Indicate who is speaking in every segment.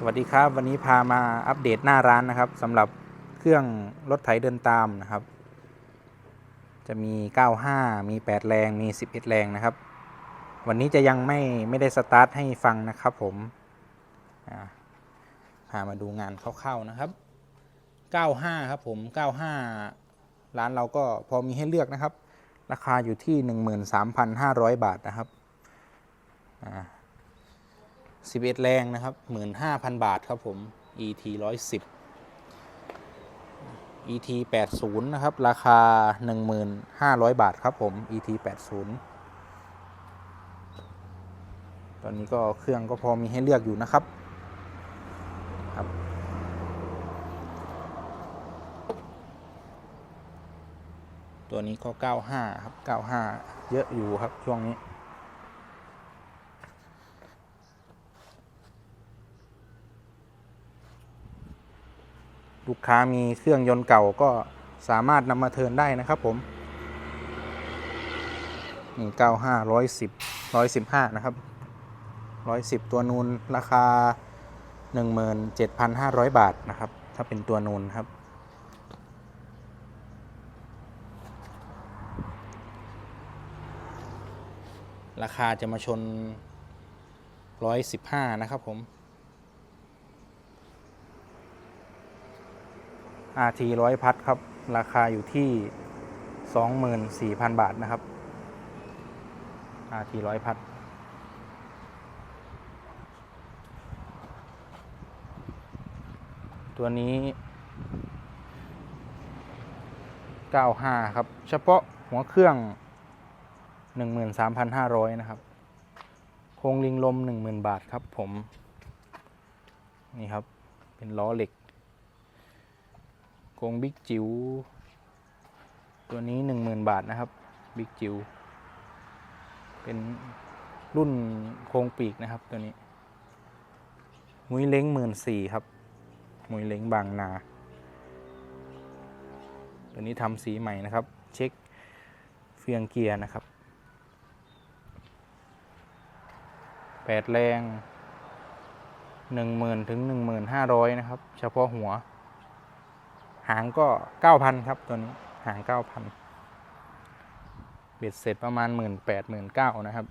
Speaker 1: สวัสดีครับวันนี้พามาอัปเดตหน้าร้านนะครับสำหรับเครื่องรถไถเดินตามนะครับ จะมี 95 มี 8 แรงมี 11 แรงนะครับ วันนี้จะยังไม่ไม่ได้สตาร์ทให้ฟังนะครับผมพามาดูงานคร่าวๆนะครับ 95 ครับผม 95 ร้านเราก็พอมีให้เลือกนะครับ ราคาอยู่ที่ 13,500 บาทนะครับอ่า 11 แรงนะครับ 15,000 บาทครับผม ET 110 ET 80นะครับ ราคา 1,500 บาทครับผม ET 80 ตอนนี้ก็เครื่องก็พอมีให้เลือกอยู่นะครับครับ ตัวนี้ก็ 95 ครับ 95 เยอะอยู่ครับช่วงนี้ ลูกค้ามีเครื่องยนต์เก่าก็สามารถนำมาเทิร์นได้นะครับผมนี่เก้าห้าร้อยสิบร้อยสิบห้านะครับร้อยสิบตัวนูนราคาหนึ่งหมื่นเจ็ดพันห้าร้อยบาทนะครับ ถ้าเป็นตัวนูนครับ ราคาจะมาชนร้อยสิบห้านะครับผม RT ร้อยพัดครับ ราคาอยู่ที่ 24,000 บาทนะครับ RT ร้อยพัด ตัวนี้ 95 ครับ เฉพาะหัวเครื่อง 13,500 นะครับ โครงลิงลม 10,000 บาทครับผม นี่ครับ เป็นล้อเหล็ก กงบิ๊กจิ๋วตัวนี้ 10,000 บาทนะครับบิ๊กจิ๋วเป็นรุ่นโครงปีกนะครับตัวนี้ มุ้ยเล้งหมื่นสี่ครับ มุ้ยเล้งบางนา ตัวนี้ทำสีใหม่นะครับ เช็คเฟืองเกียร์นะครับแปดแรง10,000ถึง15,500นะครับ เฉพาะหัว หางก็9,000ครับตัวนี้หาง9,000เบ็ดเสร็จประมาณ18,000 19,000นะครับ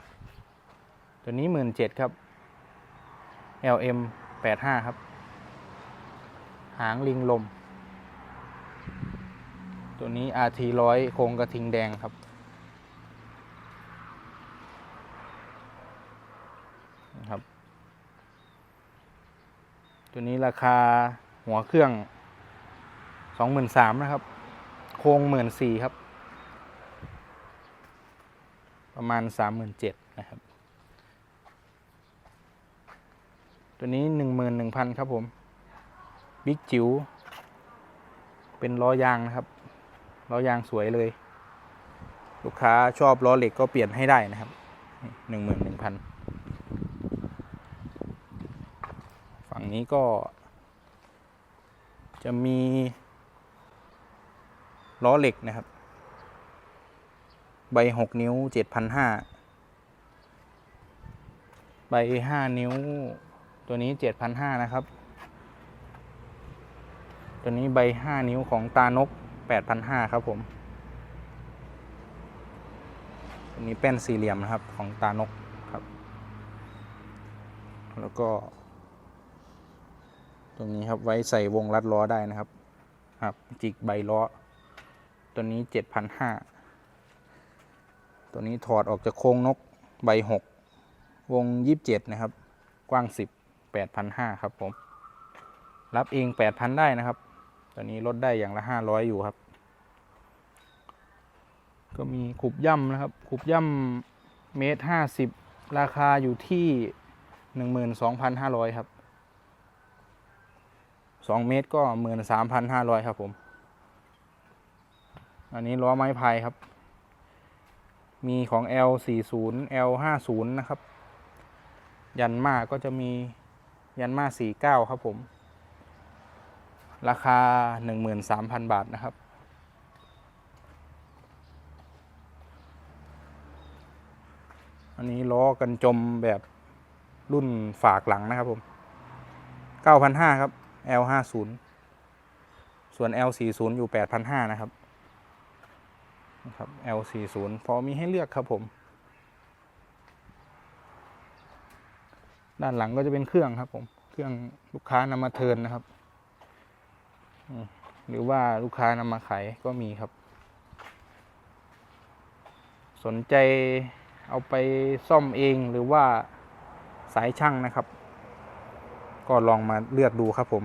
Speaker 1: ตัวนี้17,000ครับ LM 85ครับ หางลิงลม ตัวนี้ RT 100โครงกระทิงแดงครับนะครับ ตัวนี้ราคาหัวเครื่อง สองหมื่นสามนะครับ โครงหมื่นสี่ครับ ประมาณสามหมื่นเจ็ดนะครับ ตัวนี้หนึ่งหมื่นหนึ่งพันครับผม บิ๊กจิ๋ว เป็นล้อยางนะครับ ล้อยางสวยเลย ลูกค้าชอบล้อเหล็กก็เปลี่ยนให้ได้นะครับหนึ่งหมื่นหนึ่งพันฝั่งนี้ก็จะมี ล้อเหล็กนะครับ ใบหกนิ้วเจ็ดพันห้าใบห้านิ้ว ตัวนี้เจ็ดพันห้านะครับ ตัวนี้ใบห้านิ้วของตานกแปดพันห้าครับผมตัวนี้เป็นสี่เหลี่ยมนะครับของตานกครับ แล้วก็ตรงนี้ครับไว้ใส่วงรัดล้อได้นะครับ ครับจิกใบล้อ ตัวนี้เจ็ดพันห้าตัวนี้ถอดออกจากโครงนกใบหกวงยี่สิบเจ็ดนะครับ กว้างสิบแปดพันห้าครับผม รับเองแปดพันได้นะครับ ตัวนี้ลดได้อย่างละห้าร้อยอยู่ครับ ก็มีขุบย่ำนะครับ ขุบย่ำเมตรห้าสิบราคาอยู่ที่หนึ่งหมื่นสองพันห้าร้อยครับสองเมตรก็หมื่นสามพันห้าร้อยครับผม อันนี้ล้อไม้พายครับ มีของ L40 L50 นะครับ ยันมาก็จะมียันมา49 ครับผม ราคา 13,000 บาทนะครับ อันนี้ล้อกันจมแบบรุ่นฝากหลังนะครับผม 9,500 ครับ L50 ส่วน L40 อยู่ 8,500 นะครับ นะครับ L40 พอมีให้เลือกครับผม ด้านหลังก็จะเป็นเครื่องครับผม เครื่องลูกค้านำมาเทินนะครับ หรือว่าลูกค้านำมาขายก็มีครับ สนใจเอาไปซ่อมเองหรือว่าสายช่างนะครับ ก็ลองมาเลือกดูครับผม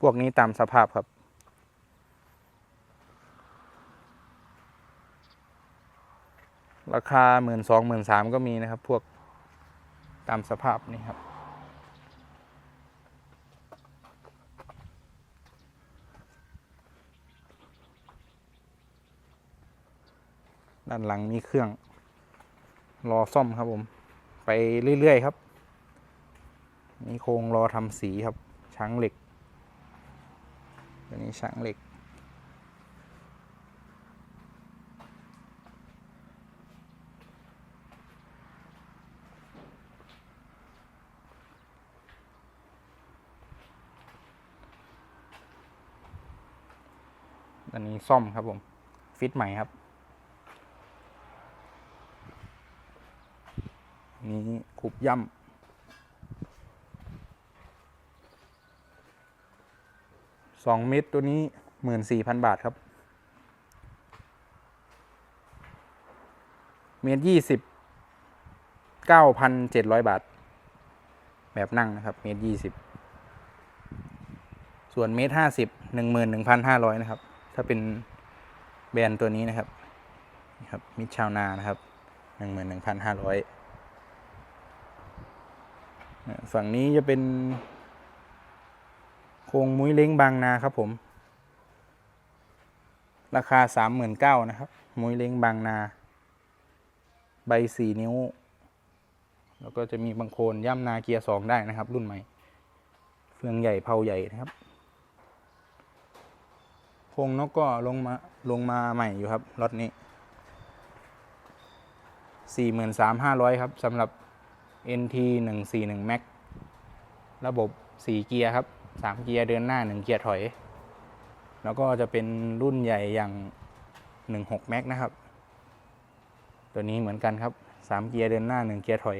Speaker 1: พวกนี้ตามสภาพครับ ราคาหมื่นสองหมื่นสามก็มีนะครับ พวกตามสภาพนี่ครับ ด้านหลังมีเครื่อง รอซ่อมครับผม ไปเรื่อย ๆ ครับ มีโครงรอทำสีครับ ช้างเหล็ก ตัวนี้ช้างเหล็ก อันนี้ซ่อมครับผม ฟิตใหม่ครับ นี้คุบย่ำ สองเม็ดตัวนี้หมื่นสี่พันบาทครับ เมตรยี่สิบเก้าพันเจ็ดร้อยบาท แบบนั่งนะครับ เมตรยี่สิบส่วนเมตรห้าสิบหนึ่งหมื่นหนึ่งพันห้าร้อยนะครับ ถ้าเป็นแบรนด์ตัวนี้นะครับนี่ครับมิตรชาวนานะครับหนึ่งหมื่นหนึ่งพันห้าร้อยฝั่งนี้จะเป็น โครงมุ้ยเล้งบางนาครับผม ราคาสามหมื่นเก้านะครับ มุ้ยเล้งบางนา ใบสี่นิ้ว แล้วก็จะมีบางโคนย่ำนาเกียร์สองได้นะครับ รุ่นใหม่ เฟืองใหญ่เผาใหญ่นะครับโครงนกก็ลงมาลงมาใหม่อยู่ครับรถนี้สี่หมื่นสามห้าร้อยครับสำหรับ NT 141 Max ระบบ 4 เกียร์ครับ 3เกียร์เดินหน้า1เกียร์ถอย แล้วก็จะเป็นรุ่นใหญ่อย่าง16 Max นะครับ ตัวนี้เหมือนกันครับ3เกียร์เดินหน้า1เกียร์ถอย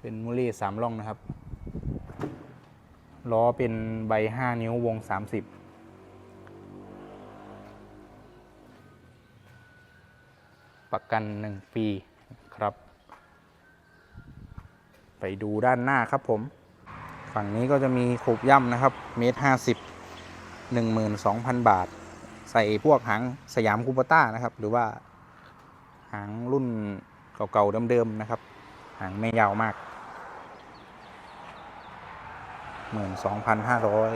Speaker 1: เป็นมูลี่3ล่องนะครับ ล้อเป็นใบ5นิ้ววง30ประกัน1ปีครับ ไปดูด้านหน้าครับผม ฝั่งนี้ก็จะมีขูบย่ำนะครับเมตรห้าสิบหนึ่งหมื่นสองพันบาท ใส่พวกหางสยามคูปต้านะครับ หรือว่าหางรุ่นเก่าๆเดิมๆนะครับ หางไม่ยาวมากหมื่นสองพันห้าร้อย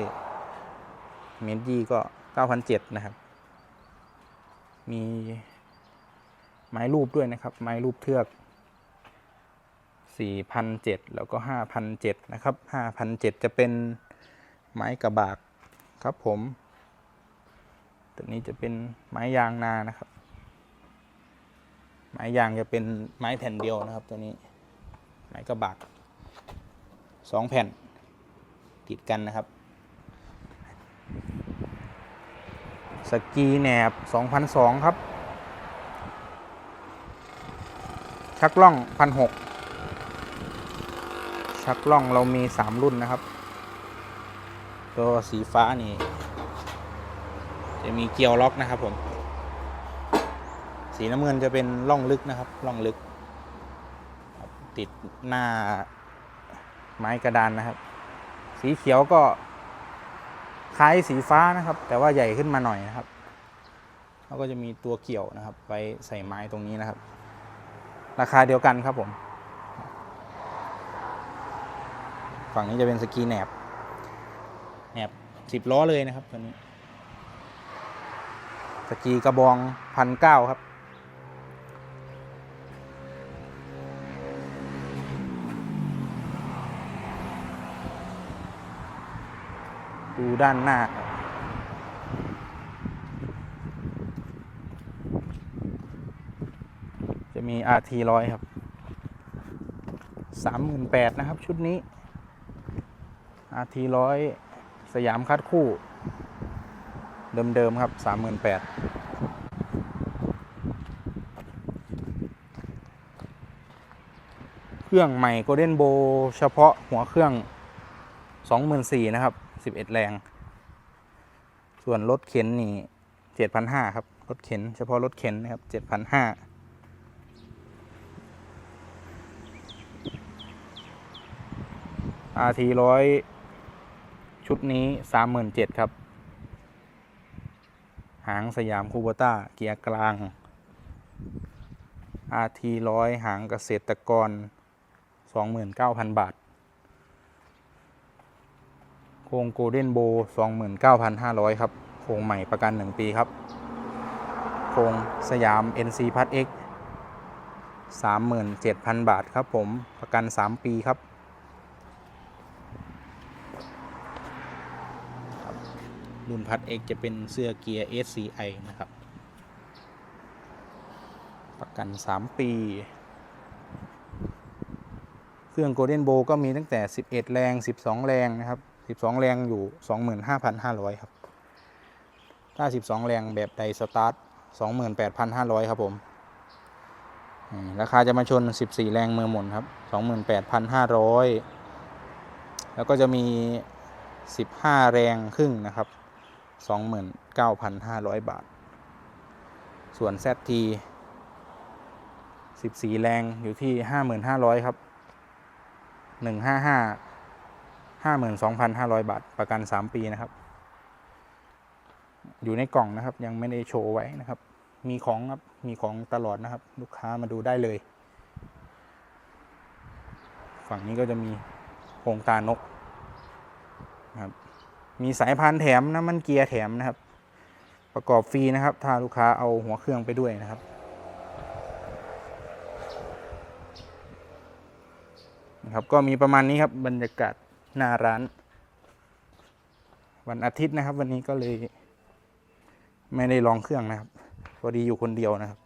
Speaker 1: เมตรยี่ก็เก้าพันเจ็ดนะครับ มีไม้รูปด้วยนะครับ ไม้รูปเทือก 4,007 แล้วก็5,007นะครับ5,007 จะเป็นไม้กระบากครับผม ตัวนี้จะเป็นไม้ยางนานะครับ ไม้ยางจะเป็นไม้แผ่นเดียวนะครับ ตัวนี้ ไม้กระบากสองแผ่นติดกันนะครับ สกีแหนบ2,002 ครับ ชักล่อง 1,600 ชักล่องเรามี3รุ่นนะครับ ตัวสีฟ้านี่ จะมีเกียวล็อกนะครับผม สีน้ำเงินจะเป็นล่องลึกนะครับล่องลึก ติดหน้าไม้กระดานนะครับ สีเขียวก็คล้ายสีฟ้านะครับ แต่ว่าใหญ่ขึ้นมาหน่อยนะครับแล้วก็จะมีตัวเกี่ยวนะครับ ไว้ใส่ไม้ตรงนี้นะครับ ราคาเดียวกันครับผม ฝั่งนี้จะเป็นสกีแหนบแหนบสิบล้อเลยนะครับตัวนี้ สกีกระบองพันเก้าครับ ดูด้านหน้ามี RT ร้อยครับสามหมื่นแปดนะครับ ชุดนี้ RT ร้อยสยามคัดคู่ เดิม ๆ ครับสามหมื่นแปดเครื่องใหม่ Golden Bow เฉพาะหัวเครื่อง 24,000นะครับ 11 แรง ส่วนรถเข็นนี่ 7,500 ครับ รถเข็น เฉพาะรถเข็นนะครับ 7,500 RT ร้อย ชุดนี้ 37,000ครับ หางสยามคูโบต้า เกียร์กลาง RT ร้อยหางเกษตรกร 29,000 บาท โครงโกลเด้นโบ 29,500 ครับ โครงใหม่ประกัน 1 ปีครับ โครงสยาม NC พัด X 37,000 บาทครับผมประกัน 3 ปีครับ รุ่นพัด X จะเป็นเสื้อเกียร์ SCI นะครับ ประกัน 3 ปี เครื่อง Golden Bow ก็มีตั้งแต่ 11 แรง 12 แรงนะครับ 12 แรงอยู่ 25,500 ครับ ถ้า 12 แรงแบบไดสตาร์ท 28,500 ครับผมอืมราคาจะมาชน 14 แรงมือหมุนครับ 28,500 แล้วก็จะมี 15 แรงครึ่งนะครับ 29,500 บาท ส่วน ZT 14 แรงอยู่ที่ 5,500 ครับหนึ่งห้าห้าห้าหมื่นสองพันห้าร้อยบาท ประกันสามปีนะครับ อยู่ในกล่องนะครับ ยังไม่ได้โชว์ไว้นะครับ มีของครับ มีของตลอดนะครับ ลูกค้ามาดูได้เลย ฝั่งนี้ก็จะมีโครงตานกนะครับ มีสายพานแถมน้ำมันเกียร์แถมนะครับ ประกอบฟรีนะครับ ถ้าลูกค้าเอาหัวเครื่องไปด้วยนะครับ นะครับ ก็มีประมาณนี้ครับบรรยากาศหน้าร้าน วันอาทิตย์นะครับ วันนี้ก็เลยไม่ได้ลองเครื่องนะครับพอดีอยู่คนเดียวนะครับ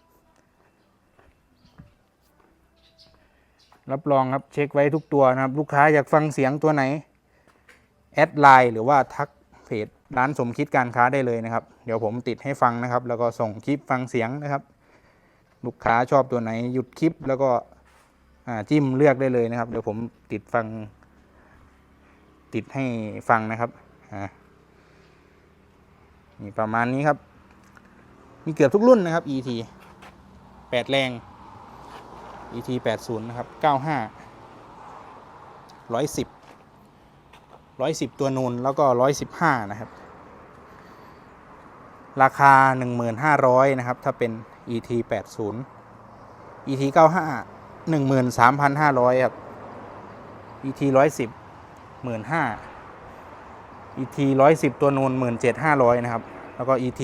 Speaker 1: รับรองครับเช็คไว้ทุกตัวนะครับ ลูกค้าอยากฟังเสียงตัวไหน ดไลน์หรือว่าทักเพจร้านสมคิดการค้าได้เลยนะครับ เดี๋ยวผมติดให้ฟังนะครับ แล้วก็ส่งคลิปฟังเสียงนะครับ ลูกค้าชอบตัวไหนหยุดคลิปแล้วก็จิ้มเลือกได้เลยนะครับ เดี๋ยวผมติดฟัง ติดให้ฟังนะครับอ่ามีประมาณนี้ครับ มีเกือบทุกรุ่นนะครับ ET 8 แรง ET 80 นะครับ 95 110 110 ตัวนูนแล้วก็ 115 นะครับ ราคา 1,500นะครับ ถ้าเป็น ET 80 ET 95หนึ่งหมื่นสามพันห้าร้อยครับ ET ร้อยสิบหมื่นห้า ET ร้อยสิบตัวนูนหมื่นเจ็ดห้าร้อยนะครับ แล้วก็ ET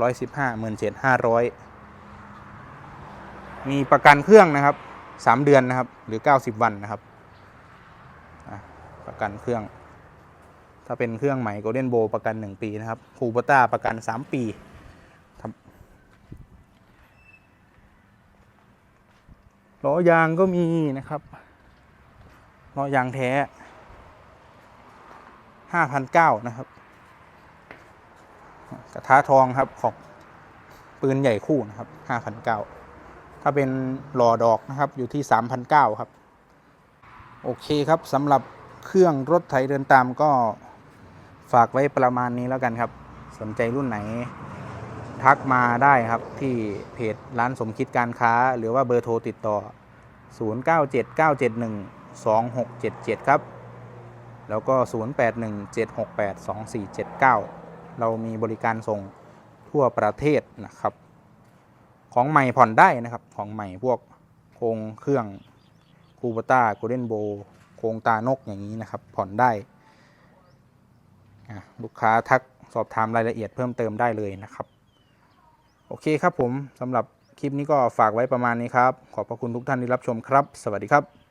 Speaker 1: ร้อยสิบห้าหมื่นเจ็ดห้าร้อยมีประกันเครื่องนะครับสามเดือนนะครับ หรือเก้าสิบวันนะครับ ประกันเครื่อง ถ้าเป็นเครื่องใหม่ Golden Bow ประกัน 1 ปีนะครับคูปต้าประกัน 3 ปีล้อยางก็มีนะครับล้อยางแท้ห้าพันเก้านะครับ กระทะทองครับของปืนใหญ่คู่นะครับห้าพันเก้าถ้าเป็นหล่อดอกนะครับอยู่ที่สามพันเก้าครับ โอเคครับสำหรับ เครื่องรถไถเดินตามก็ฝากไว้ประมาณนี้แล้วกันครับ สนใจรุ่นไหน ทักมาได้ครับที่เพจร้านสมคิดการค้า หรือว่าเบอร์โทรติดต่อ 0979712677 ครับ แล้วก็ 0817682479 เรามีบริการส่งทั่วประเทศนะครับ ของใหม่ผ่อนได้นะครับ ของใหม่พวกโครงเครื่องคูปต้าโกลเด้นโบ โครงตานกอย่างนี้นะครับ ผ่อนได้ ลูกค้าทักสอบถามรายละเอียดเพิ่มเติมได้เลยนะครับ โอเคครับผมสำหรับคลิปนี้ก็ฝากไว้ประมาณนี้ครับ ขอบพระคุณทุกท่านที่รับชมครับ สวัสดีครับ